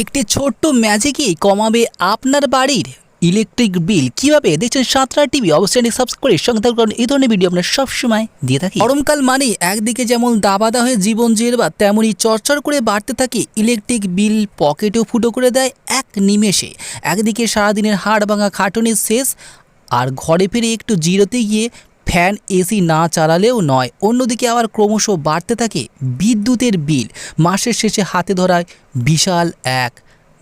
একটি ছোট্ট ম্যাজিকই কমাবে আপনার বাড়ির ইলেকট্রিক বিল কীভাবে? দেখছেন সাঁতরা টিভি অবশ্যই সাবস্ক্রাইব করে সঙ্গে থাকুন এই ধরনের ভিডিও আমরা সবসময় দিয়ে থাকি। গরমকাল মানেই একদিকে যেমন দাবাদা হয়ে জীবন জেরবা তেমনই চরচর করে বাড়তে থাকে ইলেকট্রিক বিল পকেটেও ফুটো করে দেয় এক নিমেষে। একদিকে সারাদিনের হাড় ভাঙা খাটুনি শেষ, আর ঘরে ফিরে একটু জিরোতে গিয়ে ফ্যান এসি না চালালেও নয়। অন্যদিকে আবার ক্রমশ বাড়তে থাকে বিদ্যুতের বিল। মাসের শেষে হাতে ধরায় বিশাল এক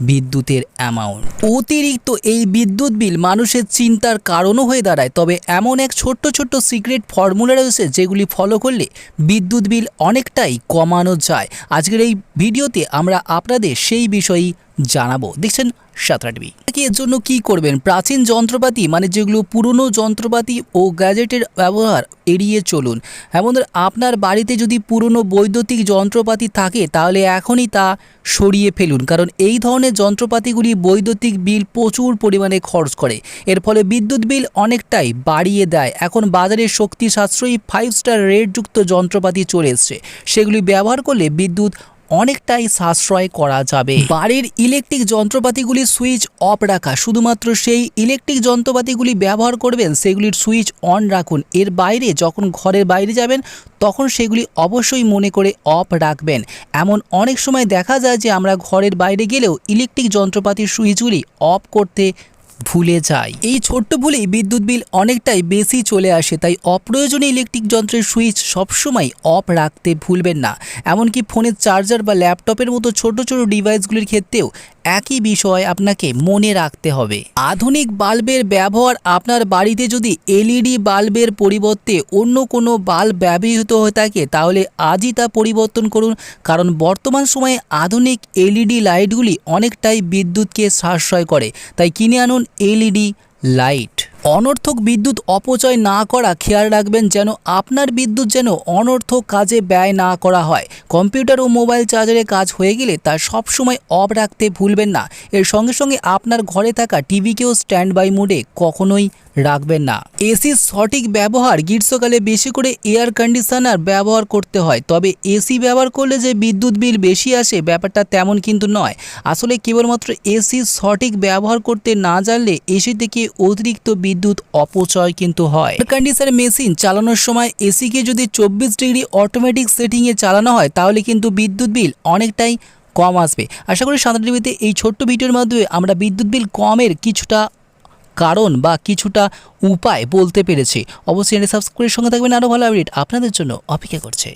বিদ্যুতের অ্যামাউন্ট অতিরিক্ত এই বিদ্যুৎ বিল মানুষের চিন্তার কারণও হয়ে দাঁড়ায়। তবে এমন এক ছোট্ট ছোট্ট সিক্রেট ফর্মুলা রয়েছে যেগুলি ফলো করলে বিদ্যুৎ বিল অনেকটাই কমানো যায়। আজকের এই ভিডিওতে আমরা আপনাদের সেই বিষয়েই জানাব। দেখছেন সাঁতরা টিভি। এর জন্য কি করবেন? প্রাচীন যন্ত্রপাতি মানে যেগুলো পুরনো যন্ত্রপাতি ও গ্যাজেটের ব্যবহার এড়িয়ে চলুন। এমন আপনার বাড়িতে যদি পুরনো বৈদ্যুতিক যন্ত্রপাতি থাকে, তাহলে এখনই তা সরিয়ে ফেলুন। কারণ এই ধরনের যন্ত্রপাতিগুলি বৈদ্যুতিক বিল প্রচুর পরিমাণে খরচ করে। এর ফলে বিদ্যুৎ বিল অনেকটাই বাড়িয়ে দেয়। এখন বাজারে শক্তি সাশ্রয়ী ফাইভ স্টার রেটযুক্ত যন্ত্রপাতি চলে এসছে। সেগুলি ব্যবহার করলে বিদ্যুৎ অনেকটাই সাশ্রয় করা যাবে। বাড়ির ইলেকট্রিক যন্ত্রপাতিগুলির সুইচ অফ রাখা, শুধুমাত্র সেই ইলেকট্রিক যন্ত্রপাতিগুলি ব্যবহার করবেন, সেগুলির সুইচ অন রাখুন। এর বাইরে যখন ঘরের বাইরে যাবেন, তখন সেগুলি অবশ্যই মনে করে অফ রাখবেন। এমন অনেক সময় দেখা যায় যে আমরা ঘরের বাইরে গেলেও ইলেকট্রিক যন্ত্রপাতির সুইচগুলি অফ করতে ভুলে যায়। এই ছোট্ট ভুলেই বিদ্যুৎ বিল অনেকটাই বেশি চলে আসে, তাই অপ্রয়োজনীয় ইলেকট্রিক যন্ত্রের সুইচ সবসময় অফ রাখতে ভুলবেন না। এমনকি ফোনের চার্জার বা ল্যাপটপের মতো ছোট ছোট ডিভাইসগুলির ক্ষেত্রেও একই বিষয় আপনাকে মনে রাখতে হবে। আধুনিক বাল্বের ব্যবহার আপনার বাড়িতে যদি এলইডি বাল্বের পরিবর্তে অন্য কোনো বাল্ব ব্যবহৃত হয়ে থাকে, তাহলে আজই তা পরিবর্তন করুন। কারণ বর্তমান সময়ে আধুনিক এলইডি লাইটগুলি অনেকটাই বিদ্যুৎকে সাশ্রয় করে। তাই কিনে আনুন এলইডি লাইট। অনর্থক বিদ্যুৎ অপচয় না করা খেয়াল রাখবেন যেন আপনার বিদ্যুৎ যেন অনর্থক কাজে ব্যয় না করা হয়। কম্পিউটার ও মোবাইল চার্জারে কাজ হয়ে গেলে তা সবসময় অফ রাখতে ভুলবেন না। এর সঙ্গে সঙ্গে আপনার ঘরে থাকা টিভিকেও স্ট্যান্ড বাই মোডে কখনোই রাখবেন না। এসির সঠিক ব্যবহার গ্রীষ্মকালে বেশি করে এয়ার কন্ডিশনার ব্যবহার করতে হয়, তবে এসি ব্যবহার করলে যে বিদ্যুৎ বিল বেশি আসে ব্যাপারটা তেমন কিন্তু নয়। আসলে কেবলমাত্র এসির সঠিক ব্যবহার করতে না জানলে এসি থেকে অতিরিক্ত বিদ্যুৎ অপচয় কিন্তু হয়। এয়ার কন্ডিশনার মেশিন চালানোর সময় এসিকে যদি চব্বিশ ডিগ্রি অটোমেটিক সেটিংয়ে চালানো হয়, তাহলে কিন্তু বিদ্যুৎ বিল অনেকটাই কম আসবে। আশা করি সাধারণ টিভিতে এই ছোট্ট ভিডিওর মাধ্যমে আমরা বিদ্যুৎ বিল কমের কিছুটা কারণ বা কিছুটা উপায় বলতে পেরেছি। অবশ্যই সাবস্ক্রাইবের সঙ্গে থাকবেন। আরও ভালো আপডেট আপনাদের জন্য অপেক্ষা করছে।